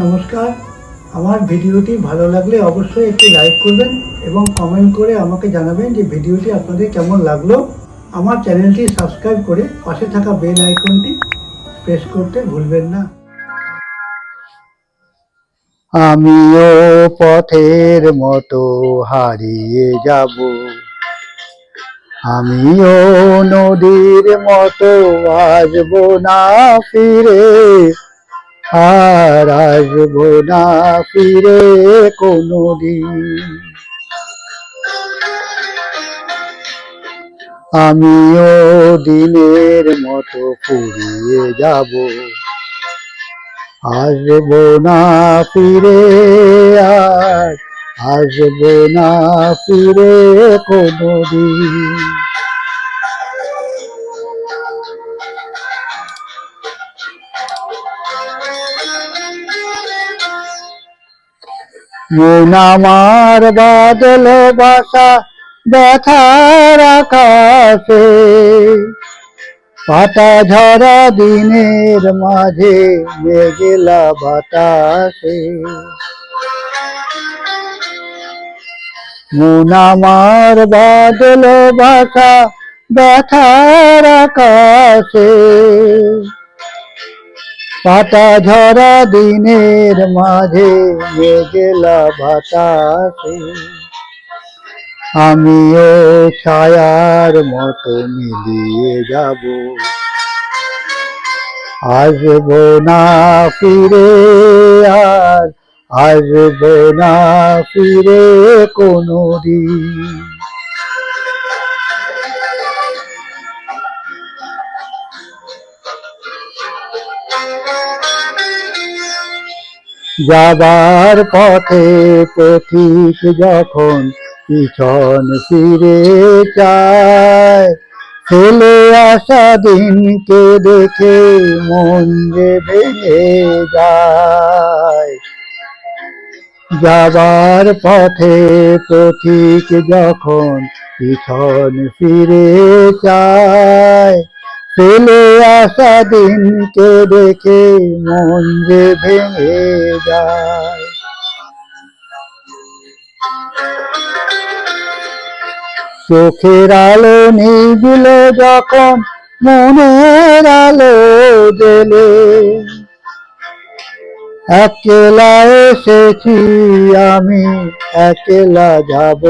নমস্কার। আমার ভিডিওটি ভালো লাগলে অবশ্যই একটি লাইক করবেন এবং কমেন্ট করে আমাকে জানাবেন যে ভিডিওটি আপনাদের কেমন লাগল। আমার চ্যানেলটি সাবস্ক্রাইব করে পাশে থাকা বেল আইকনটি প্রেস করতে ভুলবেন না। আমিও পথের মতো হারিয়ে যাব। আমিও নদীর মতো আসব না ফিরে। আর আসব না ফিরে কোনোদিন। আমিও দিনের মতো ফুরিয়ে যাব। আসব না ফিরে আর আসব না ফিরে কোনোদিন। মন আমার বাদল বাসা ব্যথার আকাশে পাতা ঝরা দিনের মাঝে মেঘেলা বাতাসে মন আমার বাদল বাসা ব্যথার আকাশে পাতা ঝরা দিনের মাঝে মেঘেলা বাতাসে। আমিও ছায়ার মতো মিলিয়ে যাব। আসব না ফিরে আর, আসব না ফিরে কোনো দিন যাবার পথে পথিক যখন পিছন ফিরে চায় ফেলে আসা দিনকে দেখে মন যে ভেঙে যায়। যাবার পথে পথিক যখন পিছন ফিরে চায় ফেলে আসা দিনকে দেখে মন যে ভেঙে যায়। চোখের আলো নিবিল যখন মনের আলো জেলে একলা এসেছি আমি, একলা যাব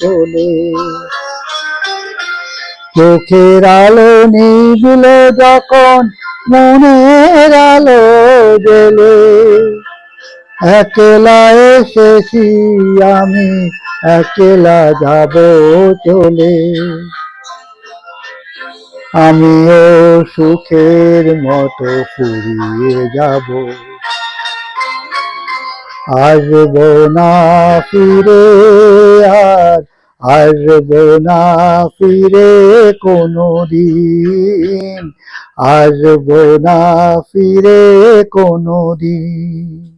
চলে। চোখের আলো নিবিল যখন, মনের আলো জেলে একলা এসেছি আমি, একলা যাব চলে। আমিও সুখের মতো ফুরিয়ে যাব। আসব না ফিরে আর আসব না ফিরে কোনো দিন আসব না ফিরে কোনো দিন